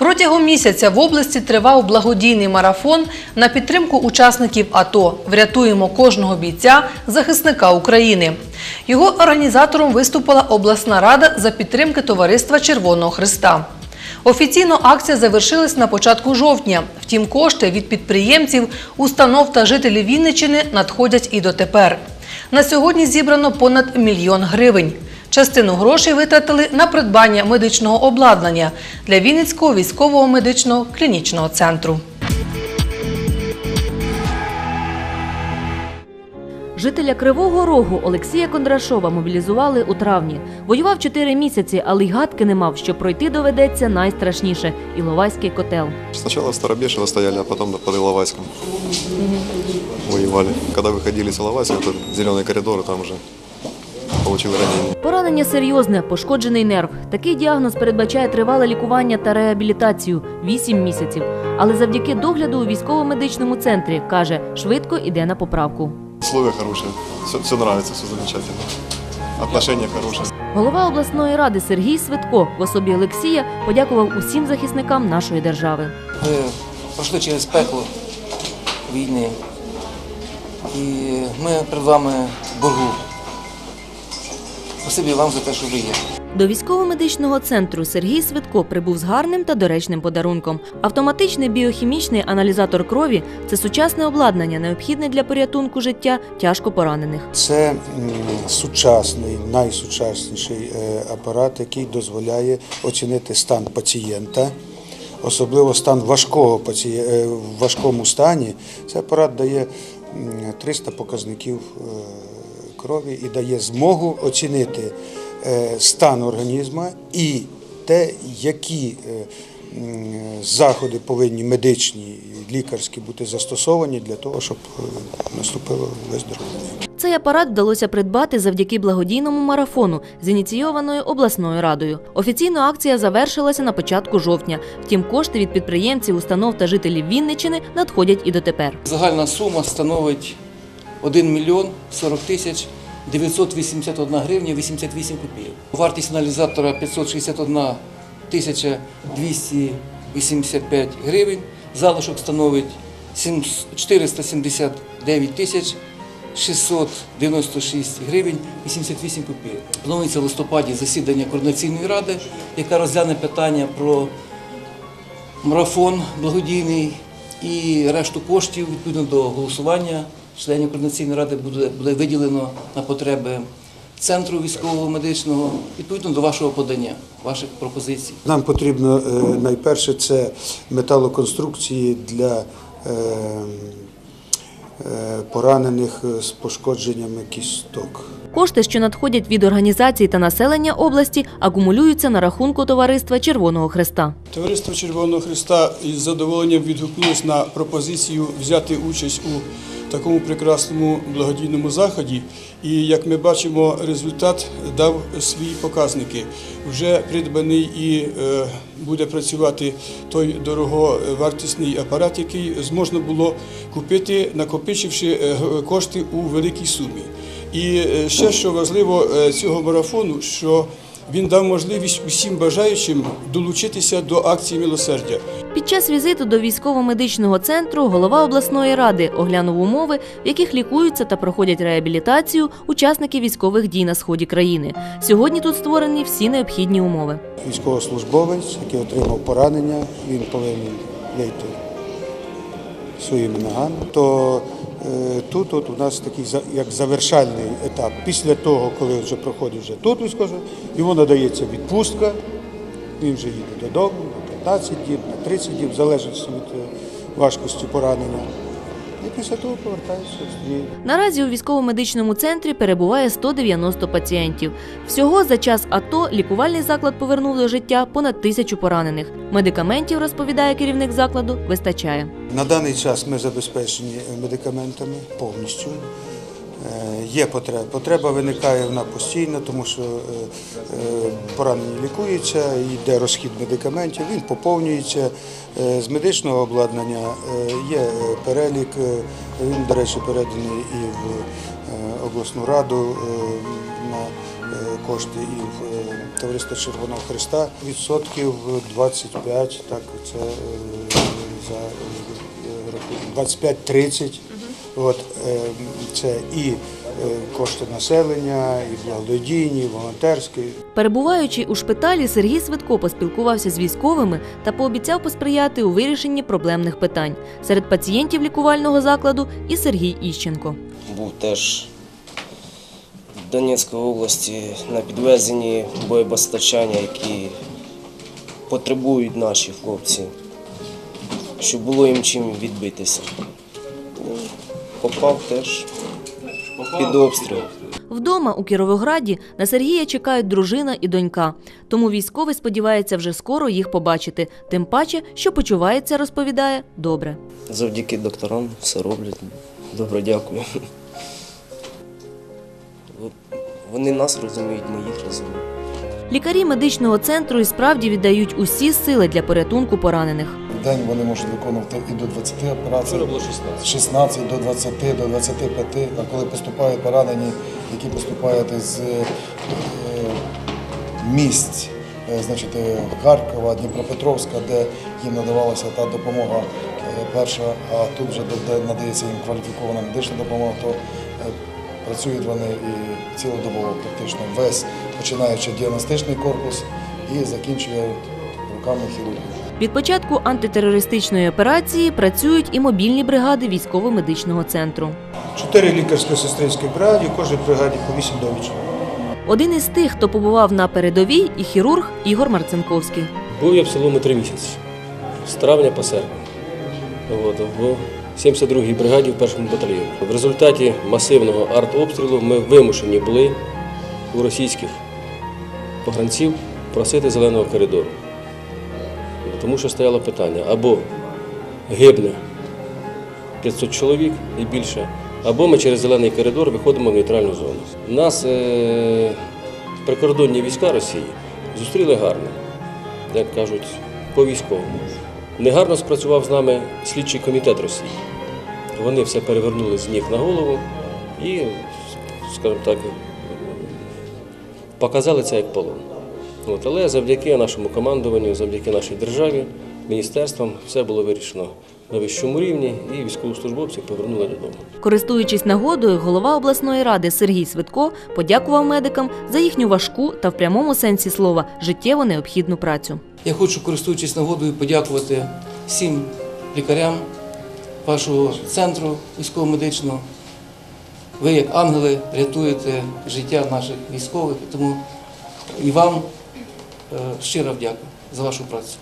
Протягом місяця в області тривав благодійний марафон на підтримку учасників АТО Врятуємо кожного бійця захисника України. Його організатором виступила обласна рада за підтримки товариства Червоного Христа. Офіційно акція завершилась на початку жовтня. Втім, кошти від підприємців, установ та жителів Вінниччини надходять і дотепер. На сьогодні зібрано понад мільйон гривень. Частину грошей витратили на придбання медичного обладнання для Вінницького військового медичного клінічного центру. Жителя Кривого Рогу Олексія Кондрашова мобілізували у травні. Воював 4 місяці, але й гадки не мав, що пройти доведеться найстрашніше – Іловайський котел. Сначала в Старобешево стояли, а потом под Иловайском воевали. Когда выходили с Иловайска, тут зеленый коридор, там уже получил ранение. Поранення серйозне, пошкоджений нерв. Такий діагноз передбачає тривале лікування та реабілітацію – 8 місяців. Але завдяки догляду у військово-медичному центрі, каже, швидко йде на поправку. Условия хорошие, все, все нравится, все замечательно. Отношения хорошие. Голова обласної ради Сергій Свитко в особі Олексія подякував усім захисникам нашої держави. Ви пройшли через пекло війни. І ми перед вами боргу. Спасибі вам за те, що ви є. До військово-медичного центру Сергій Свитко прибув з гарним та доречним подарунком. Автоматичний біохімічний аналізатор крові це сучасне обладнання, необхідне для порятунку життя тяжко поранених. Це сучасний, найсучасніший е, апарат, який дозволяє оцінити стан пацієнта, особливо стан важкого паціє- е, в важкому стані. Цей апарат дає м, 300 показників е, крові і дає змогу оцінити е, стан організму і те, які е, заходи повинні медичні і лікарські бути застосовані для того, щоб е, наступило виздоровлення. Цей апарат вдалося придбати завдяки благодійному марафону, зініційованою обласною радою. Офіційно акція завершилася на початку жовтня. Втім, кошти від підприємців, установ та жителів Вінниччини надходять і дотепер. Загальна сума становить 1 мільйон 40 тисяч 981 гривня 88 копійок. Вартість аналізатора 561 тисяча 285 гривень. Залишок становить 479 тисяч 696 гривень 88 копійок. Планується в листопаді засідання координаційної ради, яка розгляне питання про марафон благодійний і решту коштів відповідно до голосування членів координаційної ради буде, буде виділено на потреби центру військового медичного відповідно до вашого подання, ваших пропозицій. Нам потрібно е, найперше це металоконструкції для е, е, поранених з пошкодженнями кісток. Кошти, що надходять від організацій та населення області, акумулюються на рахунку товариства Червоного Хреста. Товариство Червоного Христа із задоволенням відгукнулось на пропозицію взяти участь у такому прекрасному благодійному заході. І як ми бачимо, результат дав свої показники. Вже придбаний і е, буде працювати той дороговартісний апарат, який зможна було купити, накопичивши е, кошти у великій сумі. І е, ще що важливо цього марафону, що він дав можливість усім бажаючим долучитися до акції милосердя. Під час візиту до військово-медичного центру голова обласної ради оглянув умови, в яких лікуються та проходять реабілітацію учасники військових дій на сході країни. Сьогодні тут створені всі необхідні умови. Військовослужбовець, який отримав поранення, він повинен вийти своїми ногами. То тут от у нас такий як завершальний етап. Після того, коли вже проходить вже тут скажу, йому надається відпустка, він вже їде додому на 15 діб, на 30 діб, в залежності від е, важкості поранення. І після того повертається в стрій. Наразі у військово-медичному центрі перебуває 190 пацієнтів. Всього за час АТО лікувальний заклад повернув до життя понад тисячу поранених. Медикаментів, розповідає керівник закладу, вистачає. На даний час ми забезпечені медикаментами повністю. Е, Є потреба. Потреба виникає вона постійно, тому що е, е, поранені лікуються, йде розхід медикаментів, він поповнюється. Е, З медичного обладнання е, є перелік, е, він, до речі, переданий і в обласну раду на кошти і в Товариство Червоного Христа. Відсотків 25, так це за е, рахунок 25-30. От це і кошти населення, і благодійні, і волонтерські. Перебуваючи у шпиталі, Сергій Свитко поспілкувався з військовими та пообіцяв посприяти у вирішенні проблемних питань. Серед пацієнтів лікувального закладу і Сергій Іщенко. був теж в Донецькій області на підвезенні боєпостачання, які потребують наші хлопці, щоб було їм чим відбитися. Ну, Попав теж під обстріл. Вдома у Кіровограді на Сергія чекають дружина і донька. Тому військовий сподівається вже скоро їх побачити. Тим паче, що почувається, розповідає добре. Завдяки докторам все роблять. Добре, дякую. Вони нас розуміють, ми їх розуміємо. Лікарі медичного центру і справді віддають усі сили для порятунку поранених. День вони можуть виконувати і до 20 операцій. було 16. 16 до 20, до 25. А коли поступають поранені, які поступають із е, місць, е, значить, е, Харкова, Дніпропетровська, де їм надавалася та допомога е, перша, а тут вже надається їм кваліфікована медична допомога, то е, працюють вони і цілодобово, практично весь, починаючи діагностичний корпус і закінчує руками хірургів. Від початку антитерористичної операції працюють і мобільні бригади військово-медичного центру. Чотири лікарсько-сестринські бригаді, в кожній бригаді по 8 довідчиків. Один із тих, хто побував на передовій, і хірург Ігор Марцинковський. Був я в цілому три місяці, з травня по серпень. В 72-й бригаді в першому батальйоні. В результаті масивного артобстрілу ми вимушені були у російських погранців просити зеленого коридору. Тому що стояло питання або гибне 500 чоловік і більше, або ми через зелений коридор виходимо в нейтральну зону. Нас е- прикордонні війська Росії зустріли гарно як кажуть, по військовому. Негарно спрацював з нами слідчий комітет Росії. Вони все перевернули з ніг на голову і, скажімо так, показали це як полон. От, але завдяки нашому командуванню, завдяки нашій державі, міністерствам, все було вирішено на вищому рівні, і військовослужбовці повернули додому. Користуючись нагодою, голова обласної ради Сергій Свитко подякував медикам за їхню важку та в прямому сенсі слова життєво необхідну працю. Я хочу, користуючись нагодою, подякувати всім лікарям вашого центру військово-медичного. Ви, як ангели, рятуєте життя наших військових, тому і вам е, щира вдяка за вашу працю.